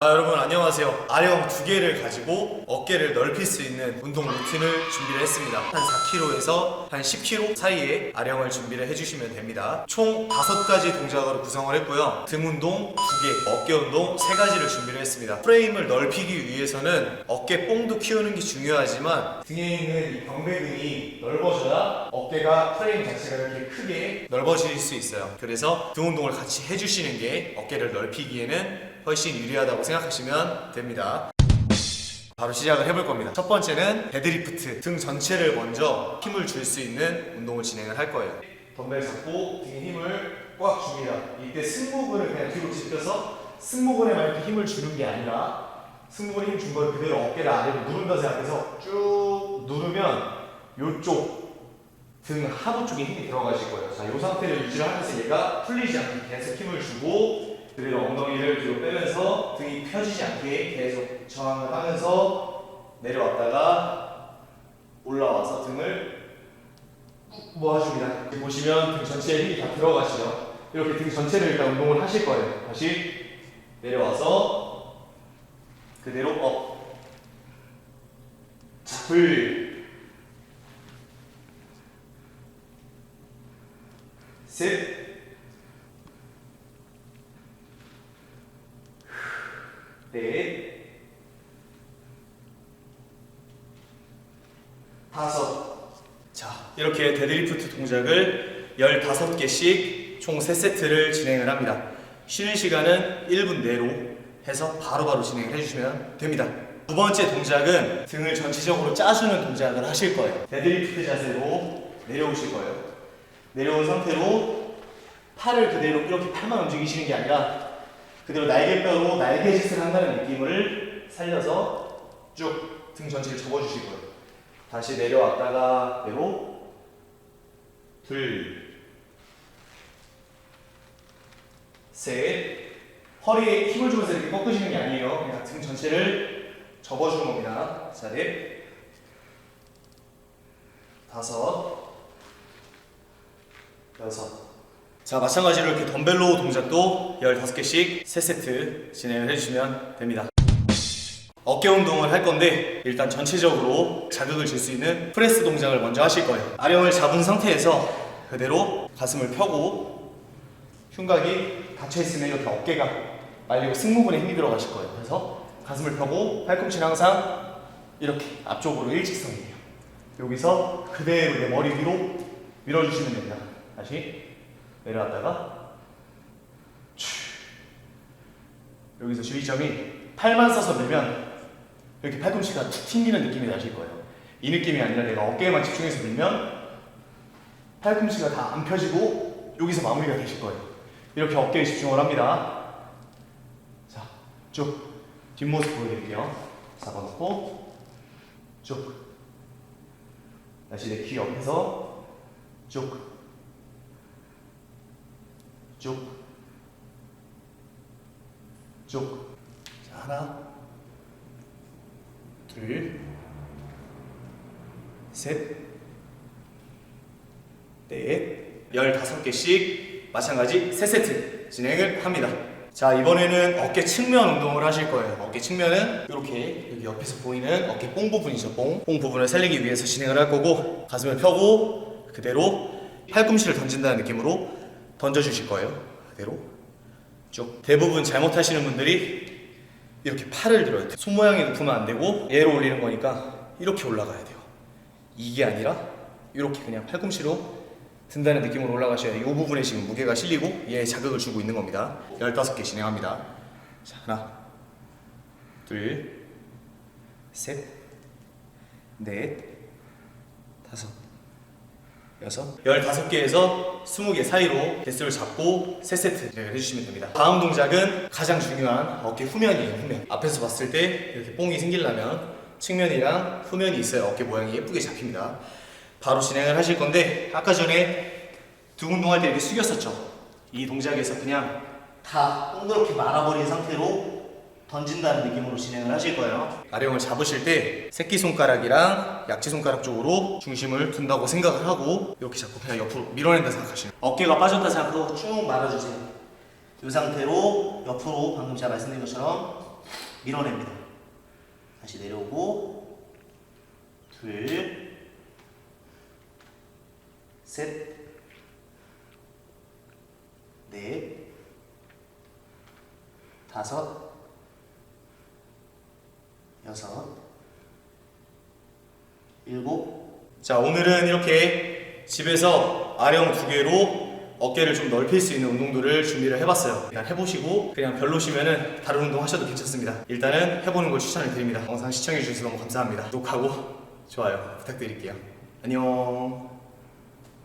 아, 여러분 안녕하세요. 아령 두 개를 가지고 어깨를 넓힐 수 있는 운동 루틴을 준비를 했습니다. 한 4kg에서 한 10kg 사이에 아령을 준비를 해주시면 됩니다. 총 다섯 가지 동작으로 구성을 했고요. 등 운동 두 개, 어깨 운동 세 가지를 준비를 했습니다. 프레임을 넓히기 위해서는 어깨 뽕도 키우는 게 중요하지만 등에 있는 이 병배근이 넓어져야 어깨가 프레임 자체가 이렇게 크게 넓어질 수 있어요. 그래서 등 운동을 같이 해주시는 게 어깨를 넓히기에는 훨씬 유리하다고 생각하시면 됩니다. 바로 시작을 해볼 겁니다. 첫 번째는 데드리프트. 등 전체를 먼저 힘을 줄 수 있는 운동을 진행을 할 거예요. 덤벨 잡고 등에 힘을 꽉 줍니다. 이때 승모근을 그냥 뒤로 집혀서 승모근에만 이렇게 힘을 주는 게 아니라 승모근에 힘 준 걸 그대로 어깨를 아래로 누른다 생각해서 쭉 누르면 이쪽 등 하부 쪽에 힘이 들어가실 거예요. 자, 이 상태를 유지를 하면서 얘가 풀리지 않게 계속 힘을 주고 그대로 엉덩이를 뒤로 빼면서 등이 펴지지 않게 계속 저항을 하면서 내려왔다가 올라와서 등을 꾹 모아줍니다. 보시면 등 전체에 힘이 다 들어가시죠. 이렇게 등 전체를 일단 운동을 하실 거예요. 다시 내려와서 그대로 업. 자, 불. 셋. 넷, 다섯. 자, 이렇게 데드리프트 동작을 15개씩 총 3세트를 진행을 합니다. 쉬는 시간은 1분 내로 해서 바로바로 진행을 해주시면 됩니다. 두 번째 동작은 등을 전체적으로 짜주는 동작을 하실 거예요. 데드리프트 자세로 내려오실 거예요. 내려온 상태로 팔을 그대로 이렇게 팔만 움직이시는 게 아니라 그대로 날개뼈로 날개짓을 한다는 느낌을 살려서 쭉 등 전체를 접어주실 거예요. 다시 내려왔다가 내로 둘, 셋. 허리에 힘을 주면서 이렇게 꺾으시는 게 아니에요. 그냥 등 전체를 접어주는 겁니다. 자, 넷, 다섯, 여섯. 자, 마찬가지로 이렇게 덤벨로 동작도 15개씩 3세트 진행을 해주시면 됩니다. 어깨 운동을 할 건데 일단 전체적으로 자극을 줄 수 있는 프레스 동작을 먼저 하실 거예요. 아령을 잡은 상태에서 그대로 가슴을 펴고 흉곽이 닫혀 있으면 이렇게 어깨가 말리고 승모근에 힘이 들어가실 거예요. 그래서 가슴을 펴고 팔꿈치는 항상 이렇게 앞쪽으로 일직선이에요. 여기서 그대로 내 머리 위로 밀어주시면 됩니다. 다시 내려왔다가 쭉. 여기서 주의점이 팔만 써서 밀면 이렇게 팔꿈치가 툭 튕기는 느낌이 나실 거예요. 이 느낌이 아니라 내가 어깨에만 집중해서 밀면 팔꿈치가 다 안 펴지고 여기서 마무리가 되실 거예요. 이렇게 어깨에 집중을 합니다. 자, 쭉 뒷모습 보여드릴게요. 잡아놓고 쭉 다시 내 귀 옆에서 쭉 쭉, 쭉. 자, 하나, 둘, 셋, 넷, 열다섯 개씩 마찬가지 세 세트 진행을 합니다. 자, 이번에는 어깨 측면 운동을 하실 거예요. 어깨 측면은 이렇게 여기 옆에서 보이는 어깨 뽕 부분이죠. 뽕. 뽕 부분을 살리기 위해서 진행을 할 거고 가슴을 펴고 그대로 팔꿈치를 던진다는 느낌으로 던져주실 거예요. 그대로 쭉. 대부분 잘못하시는 분들이 이렇게 팔을 들어요. 손 모양이 높으면 안 되고 얘로 올리는 거니까 이렇게 올라가야 돼요. 이게 아니라 이렇게 그냥 팔꿈치로 든다는 느낌으로 올라가셔야 이 부분에 지금 무게가 실리고 얘에 자극을 주고 있는 겁니다. 15개 진행합니다. 자, 하나, 둘, 셋, 넷, 다섯, 여섯, 열다섯 개에서 스무 개 사이로 개수를 잡고 세 세트 진행을 해주시면 됩니다. 다음 동작은 가장 중요한 어깨 후면이에요. 후면. 앞에서 봤을 때 이렇게 뽕이 생기려면 측면이랑 후면이 있어야 어깨 모양이 예쁘게 잡힙니다. 바로 진행을 하실 건데 아까 전에 등 운동할 때 이렇게 숙였었죠. 이 동작에서 그냥 다 동그랗게 말아버린 상태로 던진다는 느낌으로 진행을 하실 거예요. 아령을 잡으실 때 새끼손가락이랑 약지손가락 쪽으로 중심을 둔다고 생각을 하고 이렇게 잡고 그냥 옆으로 밀어낸다 생각하시면 어깨가 빠졌다 생각하고 쭉 말아주세요. 이 상태로 옆으로 방금 제가 말씀드린 것처럼 밀어냅니다. 다시 내려오고 둘, 셋, 넷, 다섯, 여섯, 일곱. 자, 오늘은 이렇게 집에서 아령 두 개로 어깨를 좀 넓힐 수 있는 운동들을 준비를 해봤어요. 일단 해보시고 그냥 별로시면은 다른 운동 하셔도 괜찮습니다. 일단은 해보는 걸 추천을 드립니다. 영상 시청해주셔서 너무 감사합니다. 구독하고 좋아요 부탁드릴게요. 안녕.